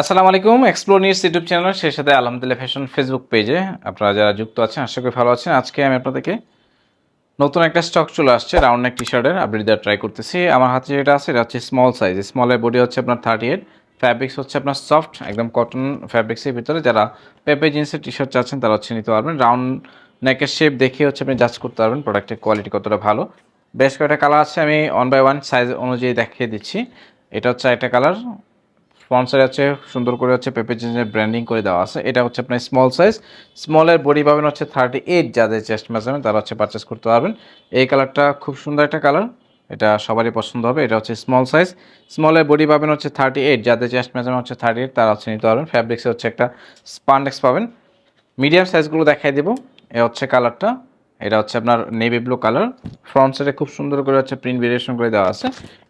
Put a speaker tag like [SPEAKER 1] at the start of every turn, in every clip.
[SPEAKER 1] আসসালামু আলাইকুম explore news YouTube channel সেই সাথে আলহামদুলিল্লাহ ফ্যাশন ফেসবুক পেজে। আপনারা যারা যুক্ত আছেন, আশা করি ভালো আছেন। আজকে আমি আপনাদেরকে নতুন একটা স্টক চলে আসছে রাউন্ড নেক টি শার্টের আপডেট দেওয়ার ট্রাই করতেছি। আমার হাতে যেটা আছে, এটা হচ্ছে স্মল সাইজ স্মলের বডি হচ্ছে আপনার থার্টি এইট ফ্যাব্রিক্স হচ্ছে আপনার সফট একদম কটন ফ্যাব্রিক্সের ভিতরে। যারা পেপে জিন্সের টি শার্ট চাচ্ছেন, তারা হচ্ছে নিতে পারবেন। রাউন্ড নেকের শেপ দেখে হচ্ছে আপনি জাজ করতে পারবেন প্রোডাক্টের কোয়ালিটি কতটা ভালো। বেশ কয়েকটা কালার আছে, আমি ওয়ান বাই ওয়ান সাইজ অনুযায়ী দেখিয়ে দিচ্ছি। এটা হচ্ছে একটা কালার স্পন্সার আছে, সুন্দর করে হচ্ছে পেপে জিন্সের ব্র্যান্ডিং করে দেওয়া আছে। এটা হচ্ছে আপনার স্মল সাইজ স্মলের বডি পাবেন হচ্ছে থার্টি এইট যাদের চেস্ট মেজারমেন্ট তারা হচ্ছে পারচেস করতে পারবেন। এই কালারটা খুব সুন্দর একটা কালার এটা সবারই পছন্দ হবে। এটা হচ্ছে স্মল সাইজ স্মলের বডি পাবেন হচ্ছে থার্টি এইট যাদের চেস্ট মেজারমেন্ট হচ্ছে থার্টি এইট তারা হচ্ছে নিতে পারবেন। ফ্যাব্রিক্সে হচ্ছে একটা স্পান্ডেক্স পাবেন। মিডিয়াম সাইজগুলো দেখাই দেবো। এ হচ্ছে কালারটা এটা হচ্ছে আপনার নেভি ব্লু কালার ফ্রন্ট সাইডে খুব সুন্দর করে হচ্ছে প্রিন্ট ভেরিয়েশন করে দেওয়া আছে।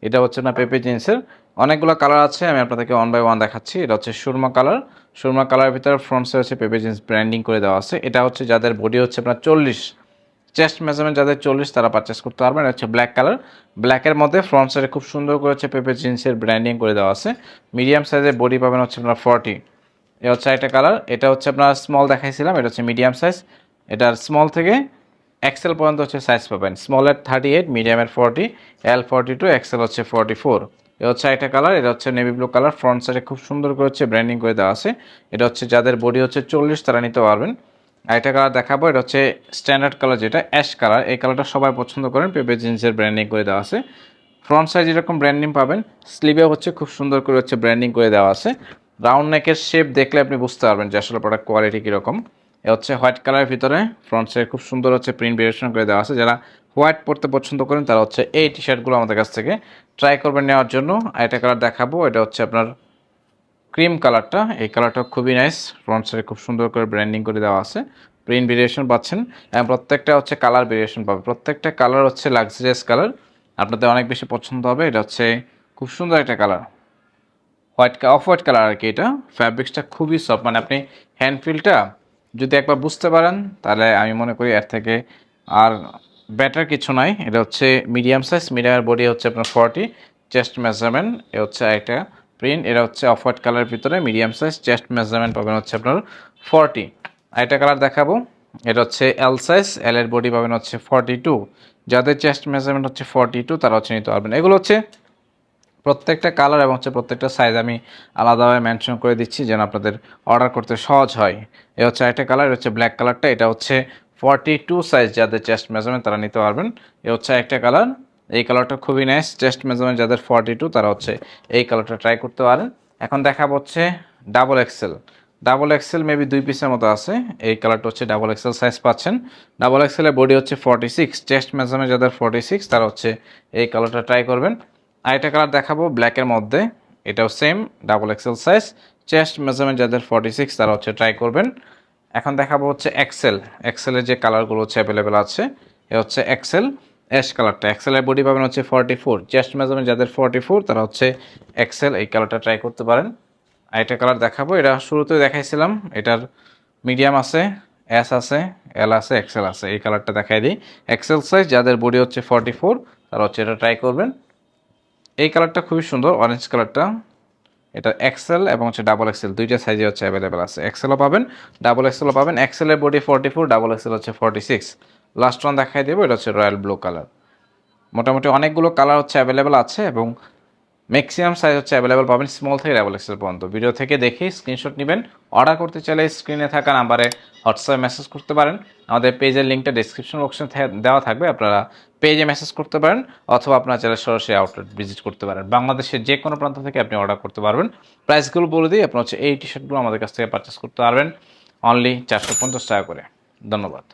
[SPEAKER 1] এটা হচ্ছে আপনার পেপে জিন্সের অনেকগুলো কালার আছে, আমি আপনাদেরকে ওয়ান বাই ওয়ান দেখাচ্ছি। এটা হচ্ছে সুরমা কালার সুরমা কালারের ভিতরে ফ্রন্ট হচ্ছে পেপে জিন্স ব্র্যান্ডিং করে দেওয়া আছে। এটা হচ্ছে যাদের বডি হচ্ছে আপনার চল্লিশ। চেস্ট মেজারমেন্ট যাদের চল্লিশ, তারা পারচেস করতে পারবেন। এটা হচ্ছে ব্ল্যাক কালার ব্ল্যাকের মধ্যে ফ্রন্ট সাইডে খুব সুন্দর করে হচ্ছে পেপে জিন্সের ব্র্যান্ডিং করে দেওয়া আছে। মিডিয়াম সাইজের বডি পাবেন হচ্ছে আপনার ফর্টি এ হচ্ছে একটা কালার এটা হচ্ছে আপনার স্মল দেখাইছিলাম। এটা হচ্ছে মিডিয়াম সাইজ এটার স্মল থেকে এক্সেল পর্যন্ত হচ্ছে সাইজ পাবেন। স্মলের থার্টি এইট মিডিয়ামের forty L forty two XL হচ্ছে ফর্টি ফোর এ হচ্ছে একটা কালার এটা হচ্ছে নেভি ব্লু কালার ফ্রন্ট সাইডে খুব সুন্দর করে হচ্ছে ব্র্যান্ডিং করে দেওয়া আছে। এটা হচ্ছে যাদের বডি হচ্ছে চল্লিশ, তারা নিতে পারবেন। আরেকটা কালার দেখাবো, এটা হচ্ছে স্ট্যান্ডার্ড কালার যেটা অ্যাশ কালার এই কালারটা সবাই পছন্দ করেন, পেপে জিন্সের ব্র্যান্ডিং করে দেওয়া আছে। ফ্রন্ট সাইড যেরকম ব্র্যান্ডিং পাবেন স্লিভে হচ্ছে খুব সুন্দর করে হচ্ছে ব্র্যান্ডিং করে দেওয়া আছে। রাউন্ড নেকের শেপ দেখলে আপনি বুঝতে পারবেন যে আসলে প্রোডাক্ট কোয়ালিটি কীরকম। এ হচ্ছে হোয়াইট কালারের ভিতরে ফ্রন্ট সাইড খুব সুন্দর হচ্ছে প্রিন্ট ভেরিয়েশন করে দেওয়া আছে। যারা হোয়াইট পরতে পছন্দ করেন, তারা হচ্ছে এই টি শার্টগুলো আমাদের কাছ থেকে ট্রাই করবেন নেওয়ার জন্য। আরেকটা কালার দেখাবো, এটা হচ্ছে আপনার ক্রিম কালারটা এই কালারটা খুবই নাইস ফ্রন্ট সাইডে খুব সুন্দর করে ব্র্যান্ডিং করে দেওয়া আছে। প্রিন্ট ভেরিয়েশন পাচ্ছেন। এবং প্রত্যেকটা হচ্ছে কালার ভেরিয়েশন পাবে। প্রত্যেকটা কালার হচ্ছে লাক্সারিয়াস কালার আপনাদের অনেক বেশি পছন্দ হবে। এটা হচ্ছে খুব সুন্দর একটা colour white off white colour আর কি এটা। ফ্যাব্রিক্সটা খুবই সফট মানে আপনি হ্যান্ড ফিলটা যদি একবার বুঝতে পারেন, তাহলে আমি মনে করি এর থেকে আর বেটার কিছু নাই। এটা হচ্ছে মিডিয়াম সাইজ মিডিয়ামের বডি হচ্ছে আপনার ফর্টি চেস্ট মেজারমেন্ট এ হচ্ছে একটা প্রিন্ট এটা হচ্ছে অফ হোয়াইট কালারের ভিতরে মিডিয়াম সাইজ চেস্ট মেজারমেন্ট পাবেন হচ্ছে আপনার ফর্টি আরেকটা কালার দেখাবো, এটা হচ্ছে এল সাইজ এল এর বডি পাবেন হচ্ছে ফর্টি টু যাদের চেস্ট মেজারমেন্ট হচ্ছে ফর্টি টু তারা হচ্ছে নিতে পারবেন। এগুলো হচ্ছে প্রত্যেকটা কালার এবং হচ্ছে প্রত্যেকটা সাইজ আমি আলাদাভাবে মেনশন করে দিচ্ছি যেন আপনাদের অর্ডার করতে সহজ হয়। এ হচ্ছে একটা কালার হচ্ছে ব্ল্যাক কালারটা এটা হচ্ছে ফর্টি টু সাইজ যাদের চেস্ট মেজারমেন্ট তারা নিতে পারবেন। এ হচ্ছে একটা কালার এই কালারটা খুবই নাইস চেস্ট মেজারমেন্ট যাদের ফর্টি টু তারা হচ্ছে এই কালারটা ট্রাই করতে পারেন। এখন দেখাবো হচ্ছে double XL double XL maybe দুই পিসের মতো আছে। এই কালারটা হচ্ছে ডাবল এক্সেল সাইজ পাচ্ছেন। ডাবল এক্সেলের বডি হচ্ছে ফর্টি সিক্স চেস্ট মেজারমেন্ট যাদের ফর্টি সিক্স তারা হচ্ছে এই কালারটা ট্রাই করবেন। আরেকটা কালার দেখাবো ব্ল্যাকের মধ্যে। এটাও same double XL size chest measurement যাদের ফর্টি সিক্স তারা হচ্ছে ট্রাই করবেন। এখন দেখাবো হচ্ছে এক্সেল এক্সেলের যে কালারগুলো হচ্ছে অ্যাভেলেবেল আছে, এ হচ্ছে এক্সেল অ্যাশ কালারটা এক্সেলের বডি পাবেন হচ্ছে ফর্টি ফোর চেস্ট মেজারমেন্ট যাদের ফর্টি ফোর তারা হচ্ছে এক্সেল এই কালারটা ট্রাই করতে পারেন। আরেকটা কালার দেখাবো, এটা শুরুতে দেখাইছিলাম, এটার মিডিয়াম আছে এস আছে এল আছে এক্সেল আছে, এই কালারটা দেখাই দিই। এক্সেল সাইজ যাদের বডি হচ্ছে ফর্টি ফোর তারা হচ্ছে এটা ট্রাই করবেন। এই কালারটা খুবই সুন্দর অরেঞ্জ কালারটা এটা এক্সেল এবং হচ্ছে ডাবল এক্সেল দুইটা সাইজে হচ্ছে অ্যাভেলেবেল আছে। এক্সেলও পাবেন ডাবল এক্সেলও পাবেন। এক্সেলের body forty four double XL হচ্ছে ফর্টি সিক্স লাস্ট ওয়ান দেখাই দেবো, এটা হচ্ছে রয়্যাল ব্লু কালার মোটামুটি অনেকগুলো কালার হচ্ছে অ্যাভেলেবেল আছে এবং ম্যাক্সিমাম সাইজ হচ্ছে অ্যাভেলেবেল পাবেন স্মল থেকে ডাবল এক্সেল পর্যন্ত। ভিডিও থেকে দেখে স্ক্রিনশট নেবেন। অর্ডার করতে চাইলে স্ক্রিনে থাকা নাম্বারে হোয়াটসঅ্যাপে মেসেজ করতে পারেন। আমাদের পেজের লিঙ্কটা ডিসক্রিপশন বক্সে দেওয়া থাকবে। আপনারা পেজে মেসেজ করতে পারেন অথবা আপনার চাইলে সরাসরি আউটলেট ভিজিট করতে পারেন। বাংলাদেশের যে কোনো প্রান্ত থেকে আপনি অর্ডার করতে পারবেন। প্রাইসগুলো বলে দিই, আপনার হচ্ছে এই টি শার্টগুলো আমাদের কাছ থেকে পারচেস করতে পারবেন। অনলি চারশো পঞ্চাশ টাকা করে। ধন্যবাদ।